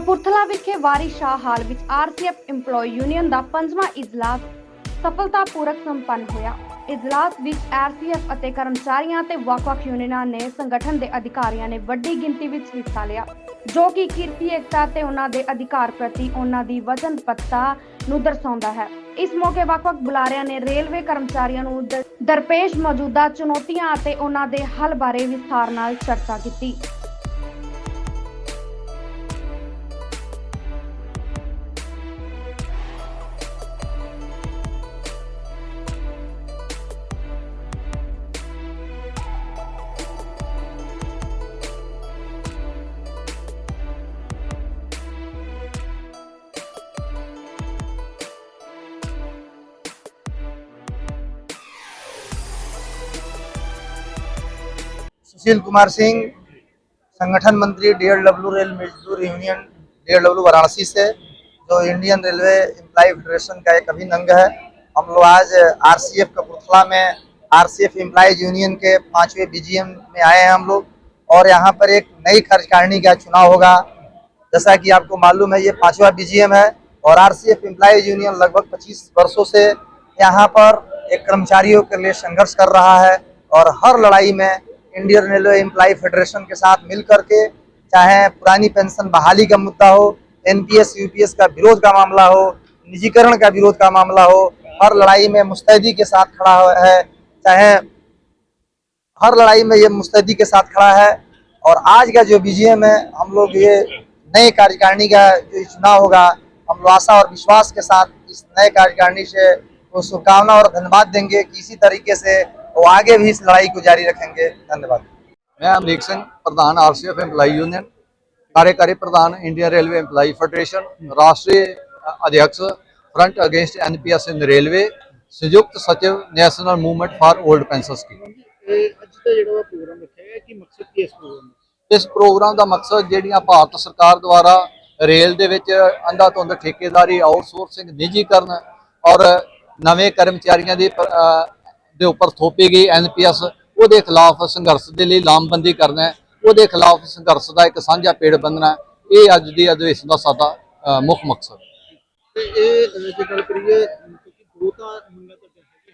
ਕਪੂਰਥਲਾ ਵਿਖੇ ਵਾਰੀ ਸ਼ਾਹ ਹਾਲ ਵਿੱਚ ਆਰਸੀਐਫ EMPLOYE ਯੂਨੀਅਨ ਦਾ ਪੰਜਵਾਂ ਇਜਲਾਸ ਸਫਲਤਾਪੂਰਵਕ ਸੰਪੰਨ ਹੋਇਆ। ਇਜਲਾਸ ਵਿੱਚ ਆਰਸੀਐਫ ਅਤੇ ਕਰਮਚਾਰੀਆਂ ਤੇ ਵੱਖ-ਵੱਖ ਯੂਨੀਅਨਾਂ ਨੇ ਸੰਗਠਨ ਦੇ ਅਧਿਕਾਰੀਆਂ ਨੇ ਵੱਡੀ ਗਿਣਤੀ ਵਿੱਚ ਹਿੱਸਾ ਲਿਆ, ਜੋ ਕਿ ਕਿਰਤੀ ਏਕਤਾ ਤੇ ਉਹਨਾਂ ਦੇ ਅਧਿਕਾਰ ਪ੍ਰਤੀ ਉਹਨਾਂ ਦੀ ਵਚਨਬੱਧਤਾ ਨੂੰ ਦਰਸਾਉਂਦਾ ਹੈ। ਇਸ ਮੌਕੇ ਵੱਖ-ਵੱਖ ਬੁਲਾਰਿਆਂ ਨੇ ਰੇਲਵੇ ਕਰਮਚਾਰੀਆਂ ਨੂੰ ਦਰਪੇਸ਼ ਮੌਜੂਦਾ ਚੁਣੌਤੀਆਂ ਅਤੇ ਉਹਨਾਂ ਦੇ ਹੱਲ ਬਾਰੇ ਵਿਸਥਾਰ ਨਾਲ ਚਰਚਾ ਕੀਤੀ। सुशील कुमार सिंह, संगठन मंत्री डीएलडब्ल्यू रेल मजदूर यूनियन डीएलडब्ल्यू वाराणसी से, जो इंडियन रेलवे एम्प्लाई फेडरेशन का एक अभिन्न अंग है। हम लोग आज आरसीएफ कपूरथला में, आरसीएफ एम्प्लाइज यूनियन के पाँचवें बीजीएम में आए हैं हम लोग। और यहाँ पर एक नई कार्यकारिणी का चुनाव होगा। जैसा कि आपको मालूम है, ये पांचवा बीजीएम है और आरसीएफ एम्प्लाइज यूनियन लगभग 25 वर्षों से यहाँ पर एक कर्मचारियों के लिए संघर्ष कर रहा है और हर लड़ाई में इंडियन रेलवे एम्प्लाई फेडरेशन के साथ मिल करके चाहे पुरानी पेंशन बहाली का मुद्दा हो, एनपीएस, यूपीएस का विरोध का मामला हो, निजीकरण का विरोध का मामला हो, हर लड़ाई में मुस्तैदी के साथ खड़ा है चाहे हर लड़ाई में ये मुस्तैदी के साथ खड़ा है। और आज का जो बीजीएम है, हम लोग ये नए कार्यकारिणी का जो चुनाव होगा, हम लोग आशा और विश्वास के साथ इस नए कार्यकारिणी से वो शुभकामना और धन्यवाद देंगे कि इसी तरीके से वो आगे भी इस लड़ाई को जारी रखेंगे धन्यवाद मैं अमरीक सिंह प्रधान R C F employee union कार्यकारी प्रधान इंडियन रेलवे एम्प्लाई फेडरेशन राष्ट्रीय अध्यक्ष फ्रंट अगेंस्ट एन ਸੰਯੁਕਤ ਸਚਿਵ national movement for old pension scheme ਅੱਜ ਦਾ ਜਿਹੜਾ ਪ੍ਰੋਗਰਾਮ ਰੱਖਿਆ ਹੈ ਕਿ ਮਕਸਦ ਕੀ ਇਸ ਪ੍ਰੋਗਰਾਮ ਦਾ? ਇਸ ਪ੍ਰੋਗਰਾਮ ਦਾ ਮਕਸਦ ਜਿਹੜੀਆਂ ਭਾਰਤ ਸਰਕਾਰ ਦੁਆਰਾ ਰੇਲ ਦੇ ਵਿੱਚ ਅੰਧਾ ਧੁੰਦ ਠੇਕੇਦਾਰੀ ਆਊਟਸੋਰਸਿੰਗ ਨਿੱਜੀਕਰਨ ਔਰ ਨਵੇਂ ਕਰਮਚਾਰੀਆਂ ਦੀ ਦੇ ਉੱਪਰ ਥੋਪੀ ਗਈ ਐਨਪੀਐਸ ਉਹਦੇ ਖਿਲਾਫ ਸੰਘਰਸ਼ ਦੇ ਲਈ ਲਾਮਬੰਦੀ ਕਰਨਾ ਹੈ। ਉਹਦੇ ਖਿਲਾਫ ਸੰਘਰਸ਼ ਦਾ ਇੱਕ ਸਾਂਝਾ ਪੇੜ ਬੰਨਣਾ। ਇਹ ਅੱਜ ਦੀ ਅਧਿਵੇਸ਼ਨ ਦਾ ਸਾਡਾ ਮੁੱਖ ਮਕਸਦ ਤੇ ਇਹ ਜੇ ਗੱਲ ਕਰੀਏ ਕਿਉਂਕਿ ਦੋ ਤਾਂ ਮੰਗਾਂ ਤਾਂ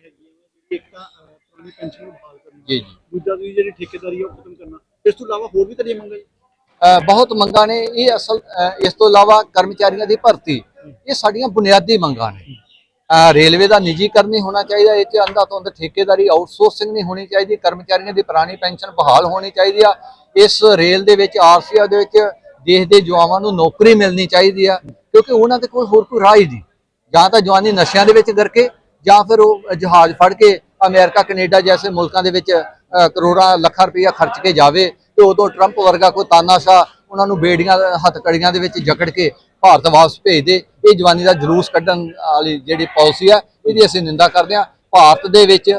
ਹੈਗੀ। ਇੱਕ ਤਾਂ ਪੁਰਾਣੀ ਪੈਨਸ਼ਨ ਨੂੰ ਬਹਾਲ ਕਰਨਾ ਜੀ ਜੀ। ਦੂਜਾ ਵੀ ਜਿਹੜੀ ਠੇਕੇਦਾਰੀ ਆ ਉਹ ਖਤਮ ਕਰਨਾ ਇਸ ਤੋਂ ਇਲਾਵਾ ਹੋਰ ਵੀ ਤੁਹਾਡੀਆਂ ਮੰਗਾਂ ਜੀ ਬਹੁਤ ਮੰਗਾਂ ਨੇ। ਇਹ ਅਸਲ ਇਸ ਤੋਂ ਇਲਾਵਾ ਕਰਮਚਾਰੀਆਂ ਦੀ ਭਰਤੀ ਇਹ ਸਾਡੀਆਂ ਬੁਨਿਆਦੀ ਮੰਗਾਂ ਨੇ। ਰੇਲਵੇ ਦਾ ਨਿੱਜੀਕਰਨ ਨਹੀਂ ਹੋਣਾ ਚਾਹੀਦਾ, ਇਹ ਚ ਅੰਧਾ ਤੋਂ ਠੇਕੇਦਾਰੀ ਆਊਟਸੋਰਸਿੰਗ ਨਹੀਂ ਹੋਣੀ ਚਾਹੀਦੀ, ਕਰਮਚਾਰੀਆਂ ਦੀ ਪੁਰਾਣੀ ਪੈਨਸ਼ਨ ਬਹਾਲ ਹੋਣੀ ਚਾਹੀਦੀ ਆ। ਇਸ ਰੇਲ ਦੇ ਵਿੱਚ, ਆਰਸੀਆ ਦੇ ਵਿੱਚ ਦੇਸ਼ ਦੇ ਜਵਾਨਾਂ ਨੂੰ ਨੌਕਰੀ ਮਿਲਣੀ ਚਾਹੀਦੀ ਆ, ਕਿਉਂਕਿ ਉਹਨਾਂ ਦੇ ਕੋਈ ਹੋਰ ਕੋਈ ਰਾਹ ਹੀ ਨਹੀਂ। ਜਾਂ ਤਾਂ ਜਵਾਨੀ ਨਸ਼ਿਆਂ ਦੇ ਵਿੱਚ ਕਰਕੇ ਜਾਂ ਫਿਰ ਉਹ ਜਹਾਜ਼ ਫੜ ਕੇ ਅਮਰੀਕਾ, ਕੈਨੇਡਾ ਜੈਸੇ ਮੁਲਕਾਂ ਦੇ ਵਿੱਚ ਕਰੋੜਾਂ, ਲੱਖਾਂ ਰੁਪਈਆ ਖਰਚ ਕੇ ਜਾਵੇ ਤੇ ਉਦੋਂ ਟਰੰਪ ਵਰਗਾ ਕੋਈ ਤਾਨਾਸ਼ਾ ਉਹਨਾਂ ਨੂੰ ਬੇੜੀਆਂ, ਹੱਥਕੜੀਆਂ ਦੇ ਵਿੱਚ ਜਕੜ ਕੇ ਭਾਰਤ ਵਾਪਸ ਭੇਜ ਦੇ। ਇਹ ਜਵਾਨੀ ਦਾ ਜਲੂਸ ਕੱਢਣ ਵਾਲੀ ਜਿਹੜੀ ਪਾਲਿਸੀ ਆ ਇਹਦੀ ਅਸੀਂ ਨਿੰਦਾ ਕਰਦੇ ਹਾਂ। ਭਾਰਤ ਦੇ ਵਿੱਚ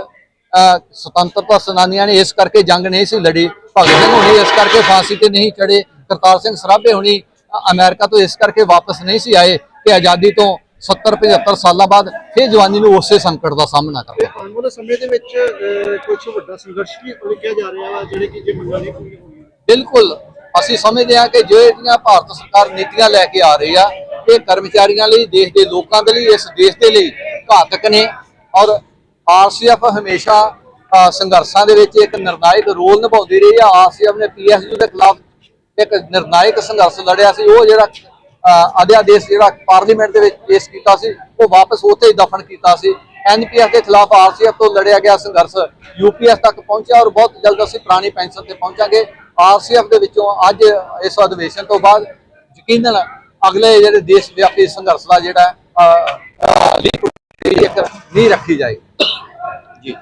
ਸੁਤੰਤਰਤਾ ਸੈਨਾਨੀਆਂ ਨੇ ਇਸ ਕਰਕੇ ਜੰਗ ਨਹੀਂ ਸੀ ਲੜੀ। ਭਗਤ ਸਿੰਘ ਹੁਣੀ ਇਸ ਕਰਕੇ ਫਾਂਸੀ ਤੇ ਨਹੀਂ ਚੜੇ ਕਰਤਾਰ ਸਿੰਘ ਸਰਾਭੇ ਹੁਣੀ ਅਮਰੀਕਾ ਤੋਂ ਇਸ ਕਰਕੇ ਵਾਪਸ ਨਹੀਂ ਸੀ ਆਏ ਕਿ ਆਜ਼ਾਦੀ ਤੋਂ 70 75 ਸਾਲਾਂ ਬਾਅਦ ਫਿਰ ਜਵਾਨੀ ਨੂੰ ਉਸੇ ਸੰਕਟ ਦਾ ਸਾਹਮਣਾ ਤੇ ਕਰਨਾ ਆਉਣ ਵਾਲੇ ਸਮੇਂ ਦੇ ਵਿੱਚ ਕੁਝ ਵੱਡਾ ਸੰਘਰਸ਼ ਵੀ ਉਲੀਕਿਆ ਜਾ ਰਿਹਾ ਵਾ ਜਿਹੜੇ ਕਿ ਜੇ ਮੰਗਾਂ ਨਹੀਂ ਪੂਰੀਆਂ ਹੋਈਆਂ। ਬਿਲਕੁਲ। ਅਸੀਂ ਸਮਝਦੇ ਹਾਂ ਕਿ ਜਿਹੜੀਆਂ ਭਾਰਤ ਸਰਕਾਰ ਨੀਤੀਆਂ ਲੈ ਕੇ ਆ ਰਹੀ ਆ ਇਹ ਕਰਮਚਾਰੀਆਂ ਲਈ ਦੇਸ਼ ਦੇ ਲੋਕਾਂ ਦੇ ਲਈ ਇਸ ਦੇਸ਼ ਦੇ ਲਈ ਘਾਤਕ ਨੇ। ਔਰ ਆਰਸੀਐਫ ਹਮੇਸ਼ਾ ਸੰਘਰਸ਼ਾਂ ਦੇ ਵਿੱਚ ਇੱਕ ਨਿਰਣਾਇਕ ਰੋਲ ਨਿਭਾਉਂਦੀ ਰਹੀ ਆ। ਆਰਸੀਐਫ ਨੇ ਪੀਐਸਯੂ ਦੇ ਖਿਲਾਫ ਇੱਕ ਨਿਰਣਾਇਕ ਸੰਘਰਸ਼ ਲੜਿਆ ਸੀ। ਉਹ ਜਿਹੜਾ ਅ, ਅਧਿਆਦੇਸ਼ ਜਿਹੜਾ ਪਾਰਲੀਮੈਂਟ ਦੇ ਵਿੱਚ ਪੇਸ਼ ਕੀਤਾ ਸੀ ਉਹ ਵਾਪਸ ਉੱਥੇ ਹੀ ਦਫਨ ਕੀਤਾ ਸੀ। ਐਨਪੀਐਸ ਦੇ ਖਿਲਾਫ ਆਰਸੀਐਫ ਤੋਂ ਲੜਿਆ ਗਿਆ ਸੰਘਰਸ਼। ਯੂਪੀਐਸ ਤੱਕ ਪਹੁੰਚਿਆ ਔਰ ਬਹੁਤ ਜਲਦ ਅਸੀਂ ਪੁਰਾਣੀ ਪੈਨਸ਼ਨ ਤੇ ਪਹੁੰਚਾਂਗੇ। ਆਰਸੀਐਫ ਦੇ ਵਿੱਚੋਂ ਅੱਜ ਇਸ ਅਧਿਵੇਸ਼ਨ ਤੋਂ ਬਾਅਦ ਯਕੀਨਨ ਅਗਲੇ ਜਿਹੜੇ ਦੇਸ਼ ਵਿਆਪੀ ਸੰਘਰਸ਼ ਦਾ ਜਿਹੜਾ ਨਹੀਂ ਰੱਖੀ ਜਾਏਗੀ ਜੀ।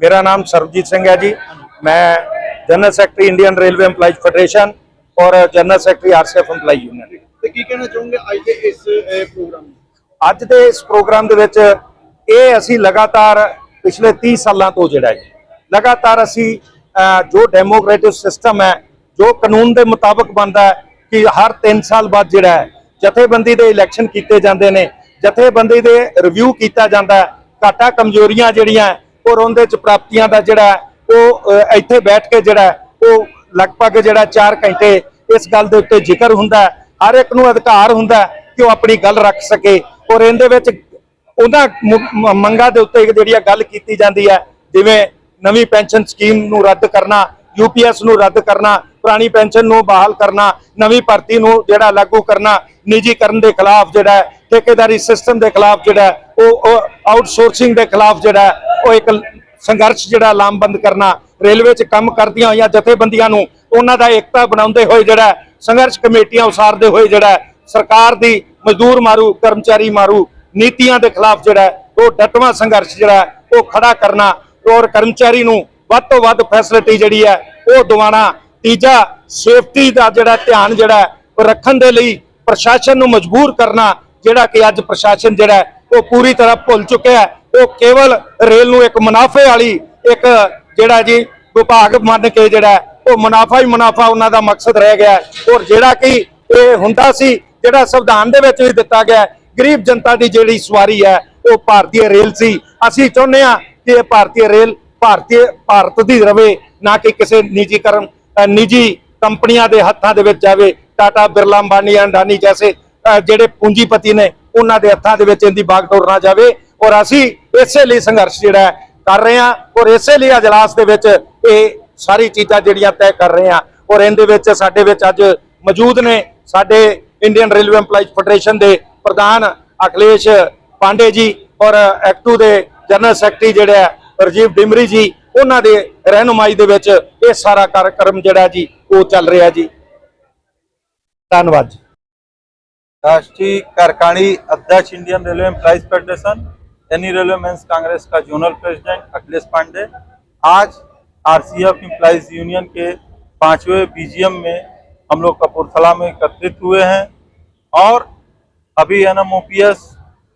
ਮੇਰਾ ਨਾਮ ਸਰਬਜੀਤ ਸਿੰਘ ਹੈ ਜੀ। ਮੈਂ general secretary Indian railway EMPLOYEES federation ਔਰ general secretary RCF EMPLOYE union. ਤੇ ਕੀ ਕਹਿਣਾ ਚਾਹੋਗੇ ਅੱਜ ਦੇ ਇਸ ਪ੍ਰੋਗਰਾਮ ਅੱਜ ਦੇ ਇਸ ਪ੍ਰੋਗਰਾਮ ਦੇ ਵਿੱਚ ਇਹ ਅਸੀਂ ਲਗਾਤਾਰ ਪਿਛਲੇ 30 ਸਾਲਾਂ ਤੋਂ ਜਿਹੜਾ ਹੈ ਲਗਾਤਾਰ ਅਸੀਂ ਜੋ ਡੈਮੋਕ੍ਰੈਟਿਕ ਸਿਸਟਮ ਹੈ, ਜੋ ਕਾਨੂੰਨ ਦੇ ਮੁਤਾਬਕ ਬਣਦਾ ਹੈ ਕਿ ਹਰ 3 ਸਾਲ ਬਾਅਦ ਜਿਹੜਾ ਹੈ, ਜਥੇਬੰਦੀ ਦੇ ਇਲੈਕਸ਼ਨ ਕੀਤੇ ਜਾਂਦੇ ਨੇ, ਜਥੇਬੰਦੀ ਦੇ ਰਿਵਿਊ ਕੀਤਾ ਜਾਂਦਾ ਘਾਟਾ ਕਮਜ਼ੋਰੀਆਂ ਜਿਹੜੀਆਂ ਔਰ ਉਹਦੇ ਚ ਪ੍ਰਾਪਤੀਆਂ ਦਾ ਜਿਹੜਾ ਉਹ ਇੱਥੇ ਬੈਠ ਕੇ ਜਿਹੜਾ ਉਹ ਲਗਭਗ ਜਿਹੜਾ 4 ਘੰਟੇ ਇਸ ਗੱਲ ਦੇ ਉੱਤੇ ਜ਼ਿਕਰ ਹੁੰਦਾ ਹਰ ਇੱਕ ਨੂੰ ਅਧਿਕਾਰ ਹੁੰਦਾ ਕਿ ਉਹ ਆਪਣੀ ਗੱਲ ਰੱਖ ਸਕੇ, ਔਰ ਇਹਦੇ ਵਿੱਚ ਉਹਨਾਂ ਮੰਗਾਂ ਦੇ ਉੱਤੇ ਜਿਹੜੀ ਆ ਗੱਲ ਕੀਤੀ ਜਾਂਦੀ ਹੈ, ਜਿਵੇਂ ਨਵੀਂ ਪੈਨਸ਼ਨ ਸਕੀਮ ਨੂੰ ਰੱਦ ਕਰਨਾ ਯੂਪੀਐਸ ਨੂੰ ਰੱਦ ਕਰਨਾ, ਪੁਰਾਣੀ ਪੈਨਸ਼ਨ ਨੂੰ ਬਹਾਲ ਕਰਨਾ, ਨਵੀਂ ਭਰਤੀ ਨੂੰ ਜਿਹੜਾ ਲਾਗੂ ਕਰਨਾ, ਨਿੱਜੀਕਰਨ ਦੇ ਖਿਲਾਫ ਜਿਹੜਾ ਠੇਕੇਦਾਰੀ ਸਿਸਟਮ ਦੇ ਖਿਲਾਫ ਜਿਹੜਾ ਉਹ ਆਊਟਸੋਰਸਿੰਗ ਦੇ ਖਿਲਾਫ ਜਿਹੜਾ ਉਹ ਇੱਕ ਸੰਘਰਸ਼ ਜਿਹੜਾ ਲਾਮਬੰਦ ਕਰਨਾ, ਰੇਲਵੇ 'ਚ ਕੰਮ ਕਰਦੀਆਂ ਹੋਈਆਂ ਜਥੇਬੰਦੀਆਂ ਨੂੰ, ਉਹਨਾਂ ਦਾ ਏਕਤਾ ਬਣਾਉਂਦੇ ਹੋਏ ਜਿਹੜਾ ਸੰਘਰਸ਼ ਕਮੇਟੀਆਂ ਉਸਾਰਦੇ ਹੋਏ ਜਿਹੜਾ ਸਰਕਾਰ ਦੀ ਮਜ਼ਦੂਰ ਮਾਰੂ, ਕਰਮਚਾਰੀ ਮਾਰੂ, ਨੀਤੀਆਂ ਦੇ ਖਿਲਾਫ ਜਿਹੜਾ ਉਹ ਡਟਵਾਂ ਸੰਘਰਸ਼ ਜਿਹੜਾ ਉਹ ਖੜਾ ਕਰਨਾ ਔਰ ਕਰਮਚਾਰੀ ਨੂੰ ਵੱਧ ਤੋਂ ਵੱਧ ਫੈਸਿਲਿਟੀ ਜਿਹੜੀ ਹੈ ਉਹ ਦਿਵਾਉਣਾ, ਤੀਜਾ ਸੇਫਟੀ ਦਾ ਜਿਹੜਾ ਧਿਆਨ ਜਿਹੜਾ ਉਹ ਰੱਖਣ ਦੇ ਲਈ ਪ੍ਰਸ਼ਾਸਨ ਨੂੰ ਮਜਬੂਰ ਕਰਨਾ, ਜਿਹੜਾ ਕਿ ਅੱਜ ਪ੍ਰਸ਼ਾਸਨ ਜਿਹੜਾ ਉਹ ਪੂਰੀ ਤਰ੍ਹਾਂ ਭੁੱਲ ਚੁੱਕਿਆ ਹੈ। ਉਹ ਕੇਵਲ ਰੇਲ ਨੂੰ ਇੱਕ ਮੁਨਾਫੇ ਵਾਲੀ ਇੱਕ ਜਿਹੜਾ ਜੀ ਵਿਭਾਗ ਮੰਨ ਕੇ ਜਿਹੜਾ ਉਹ ਮੁਨਾਫਾ ਹੀ ਮੁਨਾਫਾ ਉਹਨਾਂ ਦਾ ਮਕਸਦ ਰਹਿ ਗਿਆ ਔਰ ਜਿਹੜਾ ਕਿ ਇਹ ਹੁੰਦਾ ਸੀ, ਜਿਹੜਾ ਸੰਵਿਧਾਨ ਦੇ ਵਿੱਚ ਵੀ ਦਿੱਤਾ ਗਿਆ ਗਰੀਬ ਜਨਤਾ ਦੀ ਜਿਹੜੀ ਸਵਾਰੀ ਹੈ, ਉਹ ਭਾਰਤੀ ਰੇਲ ਸੀ। ਅਸੀਂ ਚਾਹੁੰਦੇ ਹਾਂ ਕਿ ਭਾਰਤੀ ਰੇਲ, ਭਾਰਤੀ ਭਾਰਤ ਦੀ ਰਵੇ, ਨਾ ਕਿ ਕਿਸੇ ਨਿੱਜੀਕਰਨ ਨਿੱਜੀ ਕੰਪਨੀਆਂ ਦੇ ਹੱਥਾਂ ਦੇ ਵਿੱਚ ਜਾਵੇ ਟਾਟਾ, ਬਿਰਲਾ, ਅੰਬਾਨੀ, ਅੰਡਾਨੀ ਜੈਸੇ ਜਿਹੜੇ ਪੂੰਜੀਪਤੀ ਨੇ, ਉਹਨਾਂ ਦੇ ਹੱਥਾਂ ਦੇ ਵਿੱਚ ਇਹਦੀ ਬਾਗਡੋਰ ਨਾ ਜਾਵੇ। ਔਰ ਅਸੀਂ ਇਸੇ ਲਈ ਸੰਘਰਸ਼ ਜਿਹੜਾ ਕਰ ਰਹੇ ਹਾਂ ਔਰ ਇਸੇ ਲਈ ਅਜਲਾਸ ਦੇ ਵਿੱਚ ਇਹ ਸਾਰੀ ਚੀਜ਼ਾਂ ਜਿਹੜੀਆਂ ਤੈਅ ਕਰ ਰਹੇ ਹਾਂ। ਔਰ ਇਹਦੇ ਵਿੱਚ ਸਾਡੇ ਵਿੱਚ ਅੱਜ ਮੌਜੂਦ ਨੇ ਸਾਡੇ ਇੰਡੀਅਨ ਰੇਲਵੇ EMPLOYEES ਫੈਡਰੇਸ਼ਨ ਦੇ ਪ੍ਰਧਾਨ ਅਖਿਲੇਸ਼ ਪਾਂਡੇ ਜੀ ਔਰ ਐਕਟੂ ਦੇ ਜਨਰਲ ਸੈਕਟਰੀ ਜਿਹੜੇ ਆ ਰਜੀਵ ਡਿਮਰੀ ਜੀ ਉਹਨਾਂ ਦੇ ਰਹਿਨੁਮਾਈ ਦੇ ਵਿੱਚ ਇਹ ਸਾਰਾ ਕਾਰਜਕ੍ਰਮ ਜਿਹੜਾ ਜੀ ਉਹ ਚੱਲ ਰਿਹਾ ਜੀ ਧੰਨਵਾਦ ਜੀ राष्ट्रीय कारखानी अध्यक्ष Indian railway employees federation N E railway men's Congress का जोनल प्रेसिडेंट अखिलेश पांडे आज आरसीएफ एम्प्लॉइज यूनियन के पांचवें बीजीएम में हम लोग कपूरथला में एकत्रित हुए हैं और अभी NMOPS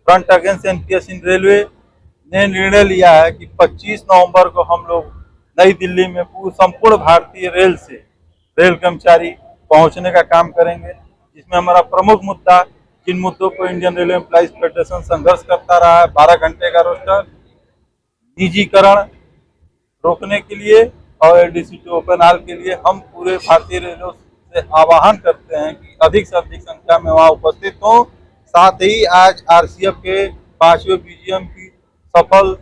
front against NPS in railway ने निर्णय लिया है कि 25 नवंबर को हम लोग नई दिल्ली में पूर्ण संपूर्ण भारतीय रेल से रेल कर्मचारी पहुँचने का काम करेंगे, जिसमें हमारा प्रमुख मुद्दा जिन मुद्दों को इंडियन रेलवे एम्प्लॉइज फेडरेशन संघर्ष करता रहा है, बारह घंटे का रोस्टर, निजीकरण रोकने के लिए और एलडीसी टू ओपन हाल के लिए हम पूरे भारतीय रेलवे से आह्वान करते हैं कि अधिक से अधिक संख्या में वहाँ उपस्थित हों। साथ ही आज आरसीएफ के पाँचवें बीजीएम की सफल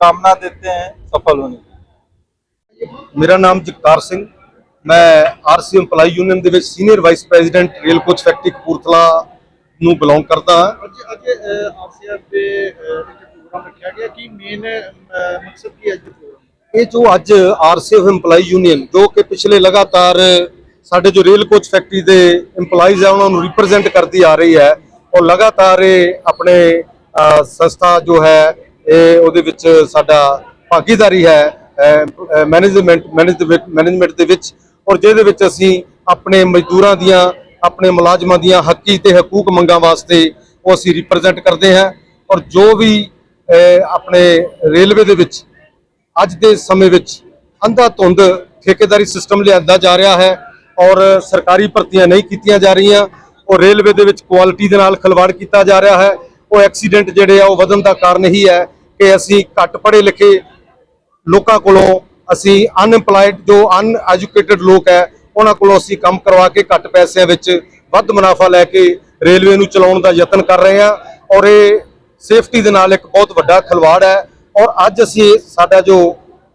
कामना देते हैं सफल होने की ਮੇਰਾ ਨਾਮ ਜਗਤਾਰ ਸਿੰਘ ਮੈਂ ਆਰਸੀ EMPLOYE ਯੂਨੀਅਨ ਦੇ ਵਿੱਚ senior vice president rail coach factory Kapurthala ਨੂੰ ਬਿਲੋਂਗ ਕਰਦਾ ਹਾਂ ਅੱਜ ਅੱਜ ਆਰਸੀਐਫ ਦੇ ਅਹ, ਇੱਕ ਪ੍ਰੋਗਰਾਮ ਰੱਖਿਆ ਗਿਆ ਕੀ ਮੇਨ ਮਕਸਦ ਕੀ ਹੈ ਅੱਜ ਦੇ ਪ੍ਰੋਗਰਾਮ ਇਹ ਜੋ ਅੱਜ ਆਰਸੀਐਫ EMPLOYE ਯੂਨੀਅਨ ਜੋ ਕਿ ਪਿਛਲੇ ਲਗਾਤਾਰ ਸਾਡੇ ਜੋ ਰੇਲ ਕੋਚ ਫੈਕਟਰੀ ਦੇ EMPLOYEES ਹੈ ਉਹਨਾਂ ਨੂੰ ਰਿਪਰੈਜ਼ੈਂਟ ਕਰਦੀ ਆ ਰਹੀ ਹੈ ਔਰ ਲਗਾਤਾਰ ਇਹ ਆਪਣੇ ਅਹ, ਸੰਸਥਾ ਜੋ ਹੈ, ਇਹ ਉਹਦੇ ਵਿੱਚ ਸਾਡਾ ਭਾਗੀਦਾਰੀ ਹੈ ਮੈਨੇਜਮੈਂਟ ਮੈਨੇਜਮੈਂਟ ਦੇ ਵਿੱਚ। ਔਰ ਜਿਹਦੇ ਵਿੱਚ ਅਸੀਂ ਆਪਣੇ ਮਜ਼ਦੂਰਾਂ ਦੀਆਂ, ਆਪਣੇ ਮੁਲਾਜ਼ਮਾਂ ਦੀਆਂ ਹੱਕੀ ਤੇ ਹਕੂਕ ਮੰਗਾਂ ਵਾਸਤੇ ਉਹ ਅਸੀਂ ਰਿਪਰੈਜ਼ੈਂਟ ਕਰਦੇ ਹਾਂ। ਔਰ ਜੋ ਵੀ ਆਪਣੇ ਰੇਲਵੇ ਦੇ ਵਿੱਚ ਅੱਜ ਦੇ ਸਮੇਂ ਵਿੱਚ ਅੰਧਾ ਧੁੰਦ ਠੇਕੇਦਾਰੀ ਸਿਸਟਮ ਲਿਆਂਦਾ ਜਾ ਰਿਹਾ ਹੈ ਔਰ ਸਰਕਾਰੀ ਭਰਤੀਆਂ ਨਹੀਂ ਕੀਤੀਆਂ ਜਾ ਰਹੀਆਂ ਔਰ ਰੇਲਵੇ ਦੇ ਵਿੱਚ ਕੁਆਲਿਟੀ ਦੇ ਨਾਲ ਖਿਲਵਾੜ ਕੀਤਾ ਜਾ ਰਿਹਾ ਹੈ। ਉਹ ਐਕਸੀਡੈਂਟ ਜਿਹੜੇ ਆ ਉਹ ਵਧਣ ਦਾ ਕਾਰਨ ਹੀ ਹੈ ਕਿ ਅਸੀਂ ਘੱਟ ਪੜ੍ਹੇ ਲਿਖੇ ਲੋਕਾਂ ਕੋਲੋਂ ਅਸੀਂ ਅਨਐਮਪਲਾਈਡ ਜੋ ਅਨਐਜੂਕੇਟਿਡ ਲੋਕ ਹੈ, ਉਹਨਾਂ ਕੋਲੋਂ ਅਸੀਂ ਕੰਮ ਕਰਵਾ ਕੇ ਘੱਟ ਪੈਸਿਆਂ ਵਿੱਚ ਵੱਧ ਮੁਨਾਫਾ ਲੈ ਕੇ ਰੇਲਵੇ ਨੂੰ ਚਲਾਉਣ ਦਾ ਯਤਨ ਕਰ ਰਹੇ ਹਾਂ ਔਰ ਇਹ ਸੇਫਟੀ ਦੇ ਨਾਲ ਇੱਕ ਬਹੁਤ ਵੱਡਾ ਖਿਲਵਾੜ ਹੈ ਔਰ ਅੱਜ ਅਸੀਂ ਸਾਡਾ ਜੋ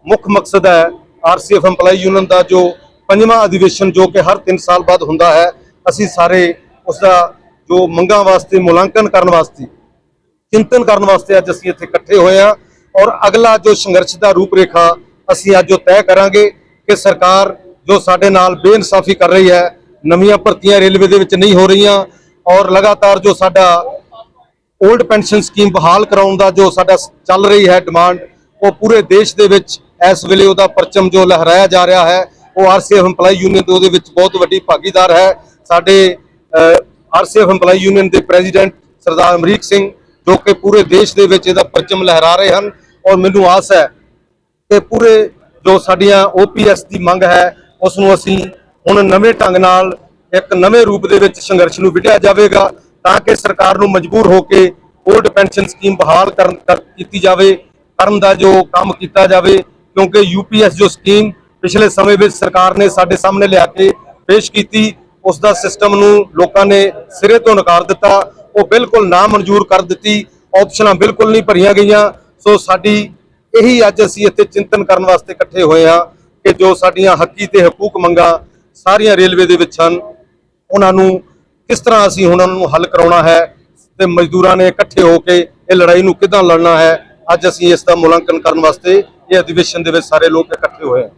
ਮੁੱਖ ਮਕਸਦ ਹੈ ਆਰਸੀਐਫ EMPLOYE ਯੂਨੀਅਨ ਦਾ ਜੋ ਪੰਜਵਾਂ ਅਧਿਵੇਸ਼ਨ ਜੋ ਕਿ ਹਰ 3 ਸਾਲ ਬਾਅਦ ਹੁੰਦਾ ਹੈ, ਅਸੀਂ ਸਾਰੇ ਉਸ ਦਾ ਜੋ ਮੰਗਾਂ ਵਾਸਤੇ ਮੁਲਾਂਕਣ ਕਰਨ ਵਾਸਤੇ ਚਿੰਤਨ ਕਰਨ ਵਾਸਤੇ ਅੱਜ ਅਸੀਂ ਇੱਥੇ ਇਕੱਠੇ ਹੋਏ ਹਾਂ ਔਰ ਅਗਲਾ ਜੋ ਸੰਘਰਸ਼ ਦਾ ਰੂਪਰੇਖਾ ਅਸੀਂ ਅੱਜ ਉਹ ਤੈਅ ਕਰਾਂਗੇ ਕਿ ਸਰਕਾਰ ਜੋ ਸਾਡੇ ਨਾਲ ਬੇਇਨਸਾਫੀ ਕਰ ਰਹੀ ਹੈ, ਨਵੀਆਂ ਭਰਤੀਆਂ ਰੇਲਵੇ ਦੇ ਵਿੱਚ ਨਹੀਂ ਹੋ ਰਹੀਆਂ ਔਰ ਲਗਾਤਾਰ ਜੋ ਸਾਡਾ 올ਡ ਪੈਨਸ਼ਨ ਸਕੀਮ ਬਹਾਲ ਕਰਾਉਣ ਦਾ ਜੋ ਸਾਡਾ ਚੱਲ ਰਹੀ ਹੈ ਡਿਮਾਂਡ, ਉਹ ਪੂਰੇ ਦੇਸ਼ ਦੇ ਵਿੱਚ ਇਸ ਵੇਲੇ ਉਹਦਾ ਪਰਚਮ ਜੋ ਲਹਿਰਾਇਆ ਜਾ ਰਿਹਾ ਹੈ, ਉਹ ਆਰਸੀਐਫ EMPLOYE ਯੂਨੀਅਨ ਦੇ ਉਹਦੇ ਵਿੱਚ ਬਹੁਤ ਵੱਡੀ ਭਾਗੀਦਾਰ ਹੈ। ਸਾਡੇ ਆਰਸੀਐਫ EMPLOYE ਯੂਨੀਅਨ ਦੇ ਪ੍ਰੈਜ਼ੀਡੈਂਟ ਸਰਦਾਰ ਅਮਰੀਕ ਸਿੰਘ ਜੋ ਕਿ ਪੂਰੇ ਦੇਸ਼ ਦੇ ਵਿੱਚ ਇਹਦਾ ਪਰਚਮ ਲਹਿਰਾ ਰਹੇ ਹਨ ਔਰ ਮੈਨੂੰ ਆਸ ਹੈ ਕਿ ਪੂਰੇ ਜੋ ਸਾਡੀਆਂ ਓਪੀਐਸ ਦੀ ਮੰਗ ਹੈ, ਉਸ ਨੂੰ ਅਸੀਂ ਹੁਣ ਨਵੇਂ ਢੰਗ ਨਾਲ ਇੱਕ ਨਵੇਂ ਰੂਪ ਦੇ ਵਿੱਚ ਸੰਘਰਸ਼ ਨੂੰ ਵਿਢਿਆ ਜਾਵੇਗਾ ਤਾਂ ਕਿ ਸਰਕਾਰ ਨੂੰ ਮਜਬੂਰ ਹੋ ਕੇ 올ਡ ਪੈਨਸ਼ਨ ਸਕੀਮ ਬਹਾਲ ਕਰਨ ਕੀਤੀ ਜਾਵੇ, ਕਰਨ ਦਾ ਜੋ ਕੰਮ ਕੀਤਾ ਜਾਵੇ, ਕਿਉਂਕਿ ਯੂਪੀਐਸ ਜੋ ਸਕੀਮ ਪਿਛਲੇ ਸਮੇਂ ਵਿੱਚ ਸਰਕਾਰ ਨੇ ਸਾਡੇ ਸਾਹਮਣੇ ਲਿਆ ਕੇ ਪੇਸ਼ ਕੀਤੀ, ਉਸ ਦਾ ਸਿਸਟਮ ਨੂੰ ਲੋਕਾਂ ਨੇ ਸਿਰੇ ਤੋਂ ਨਕਾਰ ਦਿੱਤਾ ਉਹ ਬਿਲਕੁਲ ਨਾ ਮਨਜ਼ੂਰ ਕਰ ਦਿੱਤੀ ਆਪਸ਼ਨਾਂ ਬਿਲਕੁਲ ਨਹੀਂ ਭਰੀਆਂ ਗਈਆਂ। ਸੋ ਸਾਡੀ ਇਹੀ ਅੱਜ ਅਸੀਂ ਇੱਥੇ ਚਿੰਤਨ ਕਰਨ ਵਾਸਤੇ ਇਕੱਠੇ ਹੋਏ ਹਾਂ ਕਿ ਜੋ ਸਾਡੀਆਂ ਹੱਕੀ ਤੇ ਹਕੂਕ ਮੰਗਾਂ ਸਾਰੀਆਂ ਰੇਲਵੇ ਦੇ ਵਿੱਚ ਹਨ, ਉਹਨਾਂ ਨੂੰ ਕਿਸ ਤਰ੍ਹਾਂ ਅਸੀਂ ਹੁਣ ਉਹਨਾਂ ਨੂੰ ਹੱਲ ਕਰਾਉਣਾ ਹੈ ਤੇ ਮਜ਼ਦੂਰਾਂ ਨੇ ਇਕੱਠੇ ਹੋ ਕੇ ਇਹ ਲੜਾਈ ਨੂੰ ਕਿੱਦਾਂ ਲੜਨਾ ਹੈ, ਅੱਜ ਅਸੀਂ ਇਸ ਦਾ ਮੁਲਾਂਕਣ ਕਰਨ ਵਾਸਤੇ ਇਹ ਅਧਿਵੇਸ਼ਨ ਦੇ ਵਿੱਚ ਸਾਰੇ ਲੋਕ ਇਕੱਠੇ ਹੋਏ ਹਾਂ।